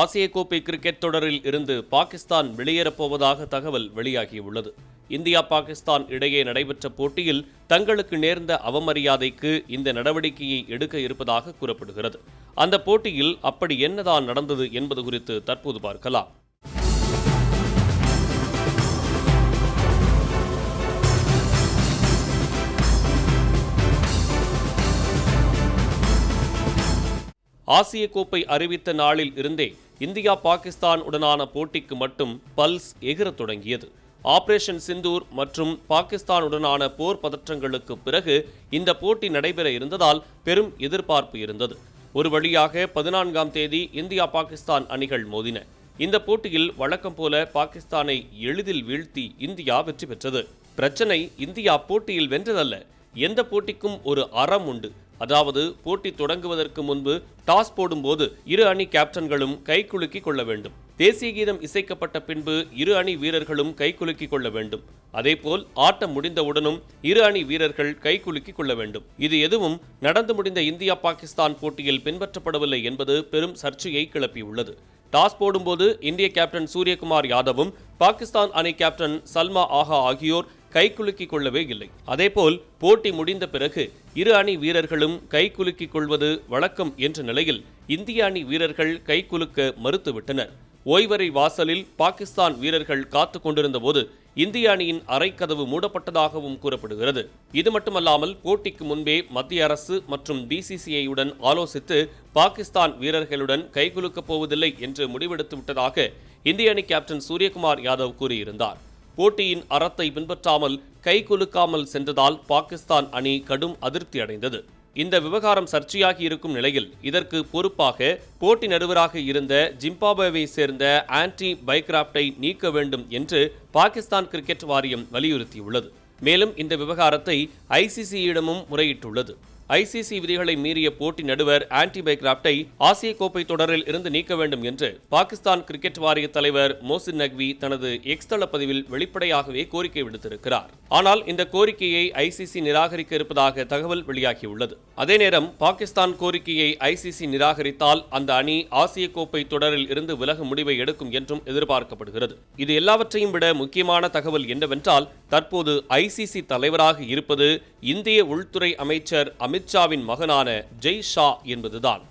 ஆசிய கோப்பை கிரிக்கெட் தொடரில் இருந்து பாகிஸ்தான் வெளியேறப்போவதாக தகவல் வெளியாகியுள்ளது. இந்தியா பாகிஸ்தான் இடையே நடைபெற்ற போட்டியில் தங்களுக்கு நேர்ந்த அவமரியாதைக்கு இந்த நடவடிக்கையை எடுக்க இருப்பதாக கூறப்படுகிறது. அந்த போட்டியில் அப்படி என்னதான் நடந்தது என்பது குறித்து தற்போது பார்க்கலாம். ஆசிய கோப்பை அறிவித்த நாளில் இருந்தே இந்தியா பாகிஸ்தான் உடனான போட்டிக்கு மட்டும் பல்ஸ் எகிர தொடங்கியது. ஆபரேஷன் சிந்தூர் மற்றும் பாகிஸ்தானுடனான போர் பதற்றங்களுக்கு பிறகு இந்த போட்டி நடைபெற இருந்ததால் பெரும் எதிர்பார்ப்பு இருந்தது. ஒரு வழியாக பதினான்காம் தேதி இந்தியா பாகிஸ்தான் அணிகள் மோதின. இந்த போட்டியில் வழக்கம் போல பாகிஸ்தானை எளிதில் வீழ்த்தி இந்தியா வெற்றி பெற்றது. பிரச்சனை இந்தியா போட்டியில் வென்றதல்ல. எந்த போட்டிக்கும் ஒரு அறம் உண்டு. அதாவது போட்டி தொடங்குவதற்கு முன்பு டாஸ் போடும்போது இரு அணி கேப்டன்களும் கைகுலுக்கிக் கொள்ள வேண்டும். தேசிய கீதம் இசைக்கப்பட்ட பின்பு இரு அணி வீரர்களும் கைகுலுக்கிக் கொள்ள வேண்டும். அதேபோல் ஆட்டம் முடிந்தவுடனும் இரு அணி வீரர்கள் கைகுலுக்கிக் கொள்ள வேண்டும். இது எதுவும் நடந்து முடிந்த இந்தியா பாகிஸ்தான் போட்டியில் பின்பற்றப்படவில்லை என்பது பெரும் சர்ச்சையை கிளப்பியுள்ளது. டாஸ் போடும்போது இந்திய கேப்டன் சூரியகுமார் யாதவும் பாகிஸ்தான் அணி கேப்டன் சல்மா ஆஹா ஆகியோர் கைக்குலுக்கிக் கொள்ளவே இல்லை. அதேபோல் போட்டி முடிந்த பிறகு இரு அணி வீரர்களும் கைக்குலுக்கிக் கொள்வது வழக்கம் என்ற நிலையில் இந்திய அணி வீரர்கள் கைக்குலுக்க மறுத்துவிட்டனர். ஓய்வறை வாசலில் பாகிஸ்தான் வீரர்கள் காத்து கொண்டிருந்த போது இந்திய அணியின் அரைக்கதவு மூடப்பட்டதாகவும் கூறப்படுகிறது. இது மட்டுமல்லாமல் போட்டிக்கு முன்பே மத்திய அரசு மற்றும் பிசிசிஐயுடன் ஆலோசித்து பாகிஸ்தான் வீரர்களுடன் கைகுலுக்கப் போவதில்லை என்று முடிவெடுத்து விட்டதாக இந்திய அணி கேப்டன் சூரியகுமார் யாதவ் கூறியிருந்தார். போட்டியின் அறத்தை பின்பற்றாமல் கை குலுக்காமல் சென்றதால் பாகிஸ்தான் அணி கடும் அதிருப்தி அடைந்தது. இந்த விவகாரம் சர்ச்சையாகி இருக்கும் நிலையில் இதற்கு பொறுப்பாக போட்டி நடுவராக இருந்த ஜிம்பாப்வேவை சேர்ந்த ஆன்டி பைக்ராப்டை நீக்க வேண்டும் என்று பாகிஸ்தான் கிரிக்கெட் வாரியம் வலியுறுத்தியுள்ளது. மேலும் இந்த விவகாரத்தை ஐசிசியிடமும் முறையிட்டுள்ளது. ஐசிசி விதிகளை மீறிய போட்டி நடுவர் ஆன்டி பைக்ராப்டை ஆசிய கோப்பை தொடரில் இருந்து நீக்க வேண்டும் என்று பாகிஸ்தான் கிரிக்கெட் வாரிய தலைவர் மோசின் நக்வி தனது எக்ஸ்தள பதிவில் வெளிப்படையாகவே கோரிக்கை விடுத்திருக்கிறார். ஆனால் இந்த கோரிக்கையை ஐசிசி நிராகரிக்க இருப்பதாக தகவல் வெளியாகியுள்ளது. அதே நேரம் பாகிஸ்தான் கோரிக்கையை ஐசிசி நிராகரித்தால் அந்த அணி ஆசிய கோப்பை தொடரில் இருந்து விலகும் முடிவை எடுக்கும் என்றும் எதிர்பார்க்கப்படுகிறது. இது எல்லாவற்றையும் விட முக்கியமான தகவல் என்னவென்றால் தற்போது ஐசிசி தலைவராக இருப்பது இந்திய உள்துறை அமைச்சர் அமித்ஷாவின் மகனான ஜெய் ஷா என்பதுதான்.